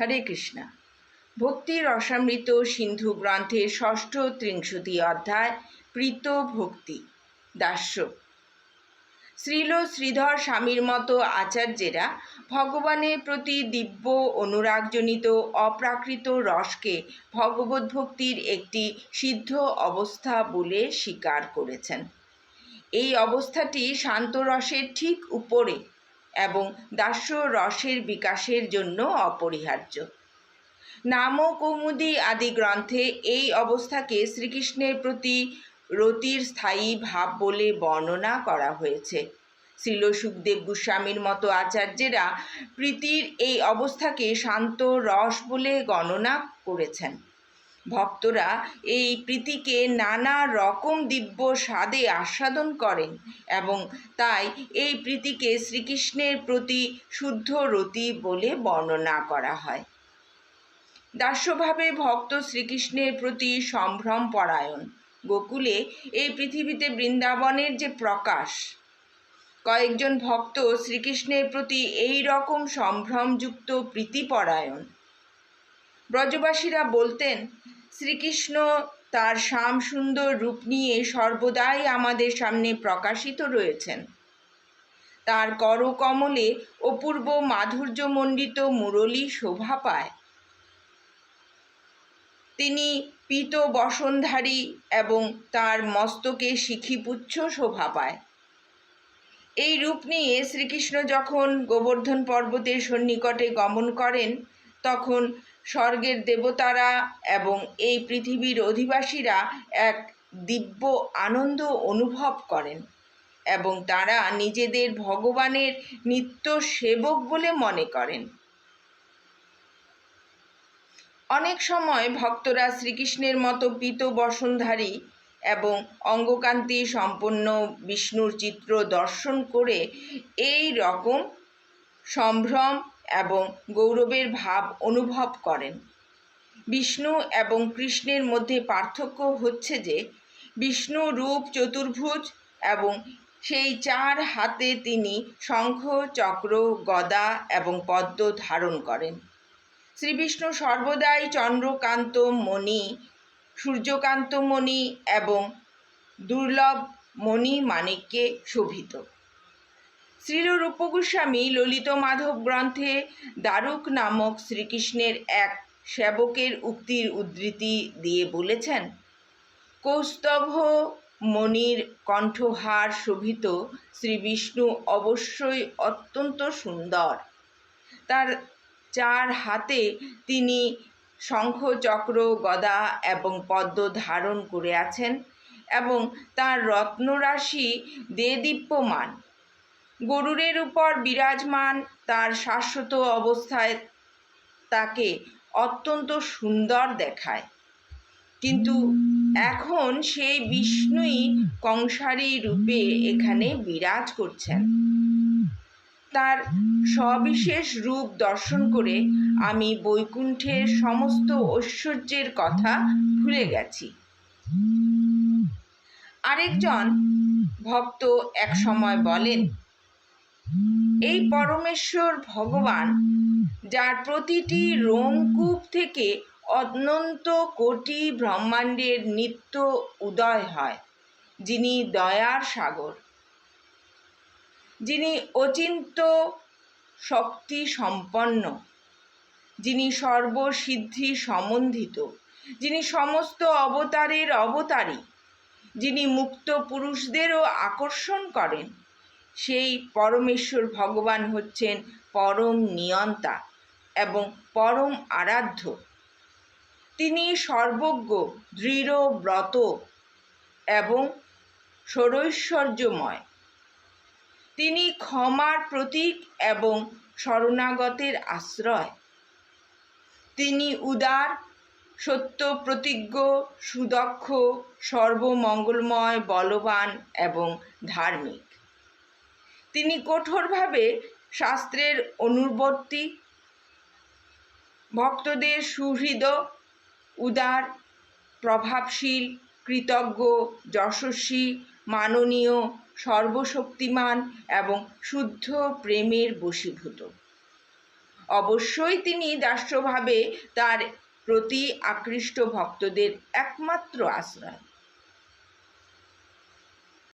হরে কৃষ্ণা। ভক্তি রসামৃত সিন্ধু গ্রন্থের ষষ্ঠ ত্রিংশতি অধ্যায়, প্রীত ভক্তি। দাস্য শ্রীল শ্রীধর স্বামীর মতো আচার্যেরা ভগবানের প্রতি দিব্য অনুরাগজনিত অপ্রাকৃত রসকে ভগবত ভক্তির একটি সিদ্ধ অবস্থা বলে স্বীকার করেছেন। এই অবস্থাটি শান্ত রসের ঠিক উপরে এবং দাস্য রসের বিকাশের জন্য অপরিহার্য। নাম কৌমুদি আদি গ্রন্থে এই অবস্থাকে শ্রীকৃষ্ণের প্রতি রতির স্থায়ী ভাব বলে বর্ণনা করা হয়েছে। শ্রীল সুখদেব গোস্বামীর মতো আচার্যেরা প্রীতির এই অবস্থাকে শান্ত রস বলে গণনা করেছেন। ভক্তরা এই প্রীতিকে নানা রকম দিব্য স্বাদে আস্বাদন করেন এবং তাই এই প্রীতিকে শ্রীকৃষ্ণের প্রতি শুদ্ধ রতি বলে বর্ণনা করা হয়। দাস্যভাবে ভক্ত শ্রীকৃষ্ণের প্রতি সম্ভ্রম পরায়ণ। গোকুলে এই পৃথিবীতে বৃন্দাবনের যে প্রকাশ, কয়েকজন ভক্ত শ্রীকৃষ্ণের প্রতি এই রকম সম্ভ্রমযুক্ত প্রীতিপরায়ণ ব্রজবাসীরা বলতেন শ্রীকৃষ্ণ তার শ্যাম সুন্দর রূপ নিয়ে সর্বদাই আমাদের সামনে প্রকাশিত রয়েছেন। তার করকমলে অপূর্ব মাধুর্যমণ্ডিত মুরলী শোভা পায়। তিনি পীত বসনধারী এবং তার মস্তকে শিখিপুচ্ছ শোভা পায়। এই রূপ নিয়ে শ্রীকৃষ্ণ যখন গোবর্ধন পর্বতের সন্নিকটে গমন করেন, তখন স্বর্গের দেবতারা এবং এই পৃথিবীর অধিবাসীরা এক দিব্য আনন্দ অনুভব করেন এবং তারা নিজেদের ভগবানের নিত্য সেবক বলে মনে করেন। অনেক সময় ভক্তরা শ্রীকৃষ্ণের মতো পীত বসনধারী এবং অঙ্গকান্তি সম্পন্ন বিষ্ণুর চিত্র দর্শন করে এই রকম সম্ভ্রম এবং গৌরবের ভাব অনুভব করেন। বিষ্ণু এবং কৃষ্ণের মধ্যে পার্থক্য হচ্ছে যে, বিষ্ণু রূপ চতুর্ভুজ এবং সেই চার হাতে তিনি শঙ্খ, চক্র, গদা এবং পদ্ম ধারণ করেন। শ্রীবিষ্ণু সর্বদাই চন্দ্রকান্ত মণি, সূর্যকান্ত মণি এবং দুর্লভ মণি মানিককে শোভিত। শ্রীল রূপগোস্বামী ললিত মাধব গ্রন্থে দারুক নামক শ্রীকৃষ্ণের এক সেবকের উক্তির উদ্ধৃতি দিয়ে বলেছেন, কৌস্তভ মণির কণ্ঠহার শোভিত শ্রীবিষ্ণু অবশ্যই অত্যন্ত সুন্দর। তার চার হাতে তিনি শঙ্খ চক্র গদা এবং পদ্ম ধারণ করে আছেন এবং তার রত্নরাশি দেদীপ্যমান। গরুরের উপর বিরাজমান তার শাশ্বত অবস্থায় তাকে অত্যন্ত সুন্দর দেখায়। কিন্তু এখন সেই বিষ্ণুই কংসারী রূপে এখানে বিরাজ করছেন। তার সবিশেষ রূপ দর্শন করে আমি বৈকুণ্ঠের সমস্ত ঐশ্বর্যের কথা ভুলে গেছি। আরেকজন ভক্ত এক সময় বলেন এই পরমেশ্বর ভগবান, যার প্রতিটি রোমকূপ থেকে অনন্ত কোটি ব্রহ্মাণ্ডের নিত্য উদয় হয়, যিনি দয়ার সাগর। যিনি অচিন্ত শক্তি সম্পন্ন, যিনি সর্বসিদ্ধি সম্বন্ধিত, যিনি সমস্ত অবতারের অবতারী, যিনি মুক্ত পুরুষদেরও আকর্ষণ করেন সেই পরমেশ্বর ভগবান হচ্ছেন পরম নিয়ন্তা এবং পরম আরাধ্য। তিনি সর্বজ্ঞ, দৃঢ়, ব্রত এবং সরৈশ্বর্যময়। তিনি ক্ষমার প্রতীক এবং শরণাগতের আশ্রয়। তিনি উদার, সত্য প্রতিজ্ঞ, সুদক্ষ, সর্বমঙ্গলময়, বলবান এবং ধার্মিক। তিনি কঠোরভাবে শাস্ত্রের অনুবর্তী, ভক্তদের সুহৃদ, উদার, প্রভাবশীল, কৃতজ্ঞ, যশস্বী, মাননীয়, সর্বশক্তিমান এবং শুদ্ধ প্রেমের বশীভূত। অবশ্যই তিনি দাস্যভাবে তার প্রতি আকৃষ্ট ভক্তদের একমাত্র আশ্রয়।